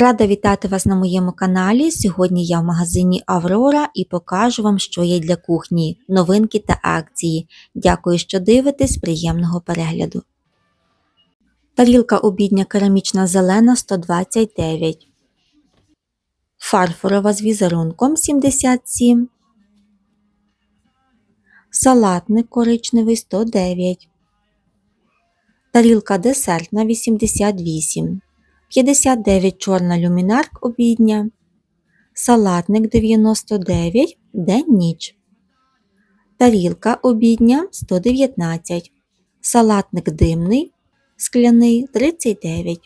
Рада вітати вас на моєму каналі. Сьогодні я в магазині Аврора і покажу вам, що є для кухні, новинки та акції. Дякую, що дивитесь, приємного перегляду. Тарілка обідня керамічна зелена 129. Фарфорова з візерунком 77. Салатник коричневий 109. Тарілка десертна 88. 59 чорна люмінарк обідня, салатник 99 день ніч, тарілка обідня 119, салатник димний, скляний 39,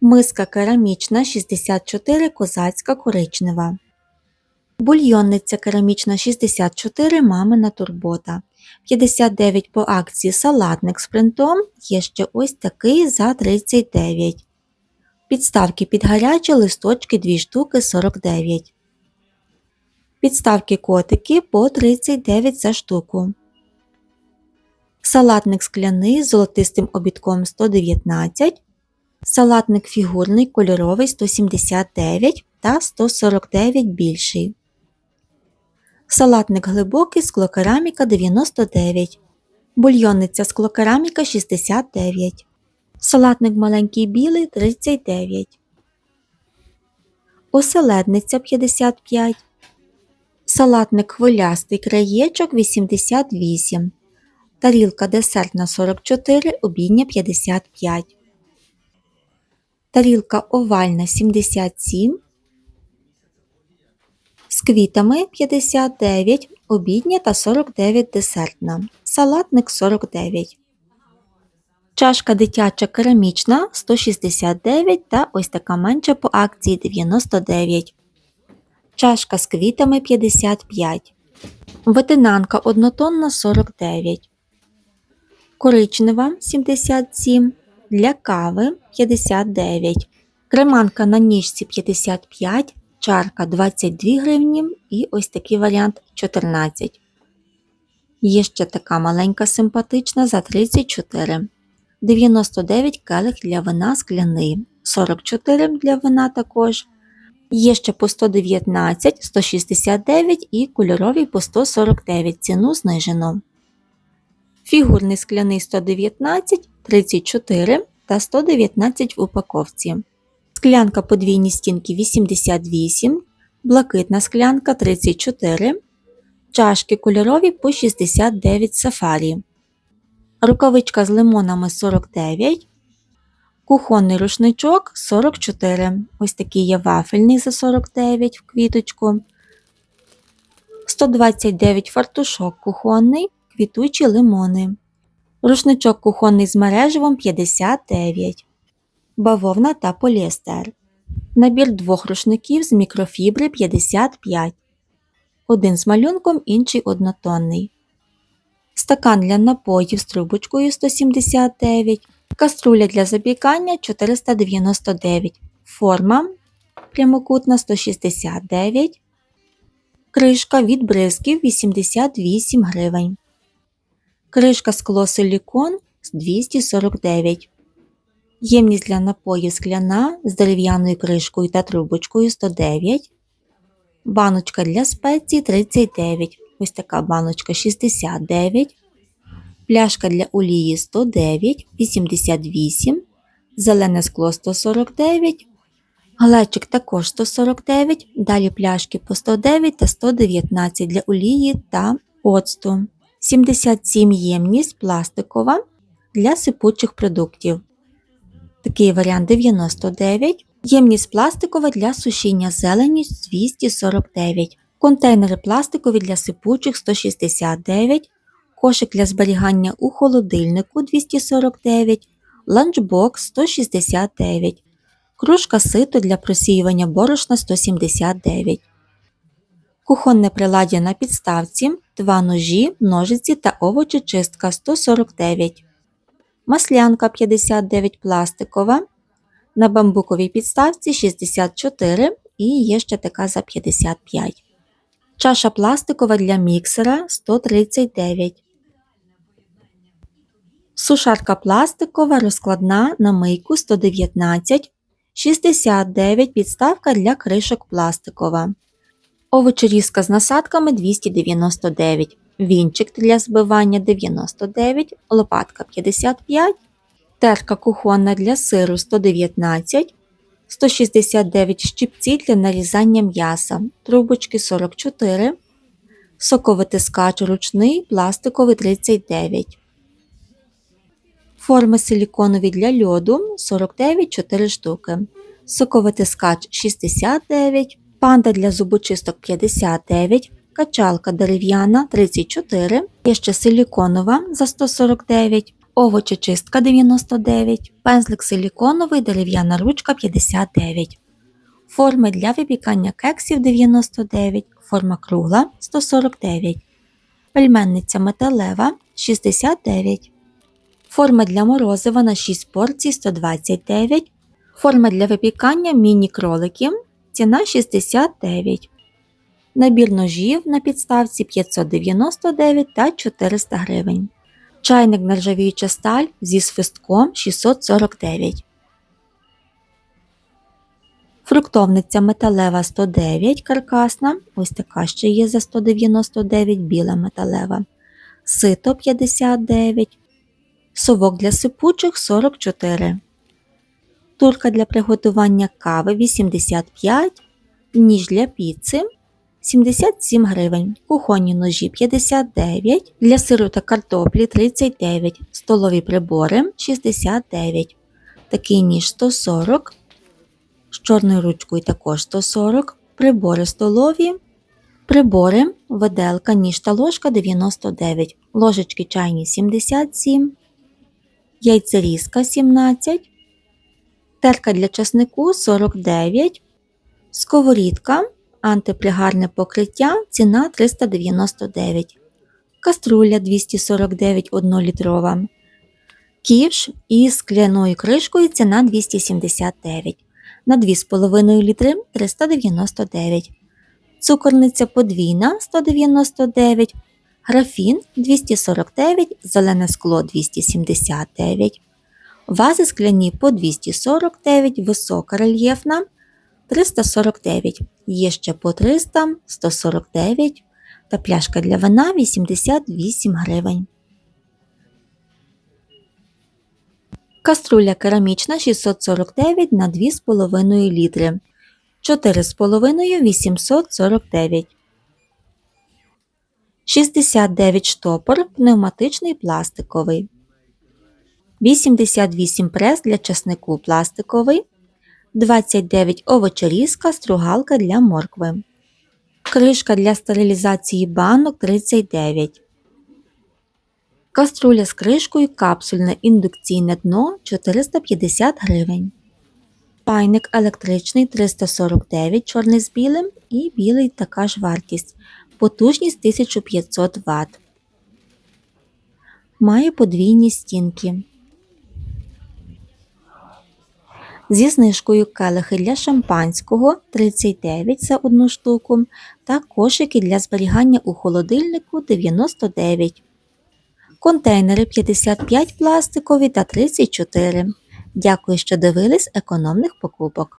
миска керамічна 64 козацька коричнева, бульйонниця керамічна 64 мамина турбота. 59 по акції салатник з принтом є ще ось такий за 39. Підставки під гарячі листочки 2 штуки 49. Підставки котики по 39 за штуку. Салатник скляний з золотистим обідком 119. Салатник фігурний кольоровий 179 та 149 більший. Салатник глибокий склокераміка 99. Бульйонниця склокераміка 69. Салатник маленький білий 39. Оселедниця 55. Салатник хвилястий краєчок 88. Тарілка десертна 44, обідня 55. Тарілка овальна 77. З квітами 59, обідня та 49 десертна. Салатник 49. Чашка дитяча керамічна 169 та ось така менша по акції 99. Чашка з квітами 55. Ветенанка однотонна 49. Коричнева 77. Для кави 59. Креманка на ніжці 55. Чарка 22 гривні і ось такий варіант 14. Є ще така маленька симпатична за 34. 99 келих для вина скляний, 44 для вина також. Є ще по 119, 169 і кольоровий по 149 ціну знижено. Фігурний скляний 119, 34 та 119 в упаковці. Склянка подвійні стінки 88, блакитна склянка 34, чашки кольорові по 69 сафарі рукавичка з лимонами 49, кухонний рушничок 44. Ось такий є вафельний за 49 в квіточку. 129 фартушок кухонний, квітучі лимони. Рушничок кухонний з мереживом 59. Бавовна та поліестер. Набір двох рушників з мікрофібри 55. Один з малюнком, інший однотонний стакан для напоїв з трубочкою 179, каструля для запікання 499, форма прямокутна 169, кришка від бризків 88 гривень, кришка скло силікон 249. Ємність для напоїв скляна з дерев'яною кришкою та трубочкою 109, баночка для спецій 39. Ось така баночка 69, пляшка для олії 109, 88, зелене скло 149, глечик також 149, далі пляшки по 109 та 119 для олії та оцту. 77 ємність пластикова для сипучих продуктів. Такий варіант 99. Ємність пластикова для сушіння зелені 249 контейнери пластикові для сипучих 169, кошик для зберігання у холодильнику 249, ланчбокс 169, кружка ситу для просіювання борошна 179, кухонне приладдя на підставці, 2 ножі, ножиці та овочечистка 149, маслянка 59 пластикова, на бамбуковій підставці 64 і є ще така за 55. Чаша пластикова для міксера 139. Сушарка пластикова розкладна на мийку 119. 69 підставка для кришок пластикова. Овочерізка з насадками 299, вінчик для збивання 99, лопатка 55, терка кухонна для сиру 119, 169 щипці для нарізання м'яса, трубочки 44, соковитискач ручний пластиковий 39. Форми силіконові для льоду 49 4 штуки. Соковитискач 69, панда для зубочисток 59, качалка дерев'яна 34, є ще силіконова за 149, овочечистка 99, пензлик силіконовий, дерев'яна ручка 59. Форми для випікання кексів 99, форма кругла 149, пельменниця металева 69. Форма для морозива на 6 порцій 129. Форма для випікання міні-кроликів. Ціна 69. Набір ножів на підставці 599 та 400 гривень. Чайник нержавіюча сталь зі свистком 649. Фруктовниця металева 109 каркасна. Ось така ще є за 199 біла металева. Сито 59 совок для сипучих 44, турка для приготування кави 85, ніж для піци 77 гривень, кухонні ножі 59, для сиру та картоплі 39, столові прибори 69, такий ніж 140, з чорною ручкою також 140, прибори столові. Прибори, виделка, ніж та ложка 99, ложечки чайні 77, яйцерізка 17, терка для часнику 49, сковорідка, антипригарне покриття, ціна 399, каструля 249 1-літрова, ківш із скляною кришкою ціна 279, на 2,5 літри 399, цукорниця подвійна 199 графін 249, зелене скло 279, вази скляні по 249, висока рельєфна 349, є ще по 300, 149 та пляшка для вина 88 гривень. Каструля керамічна 649 на 2,5 літри. 4,5 849. 69 штопор пневматичний пластиковий, 88 прес для часнику пластиковий, 29 овочерізка, стругалка для моркви, кришка для стерилізації банок 39, каструля з кришкою капсульне індукційне дно 450 гривень. Пайник електричний 349 чорний з білим і білий така ж вартість потужність 1500 Вт. Має подвійні стінки. Зі знижкою келихи для шампанського 39 за одну штуку та кошики для зберігання у холодильнику 99. Контейнери 55 пластикові та 34. Дякую, що дивились економних покупок.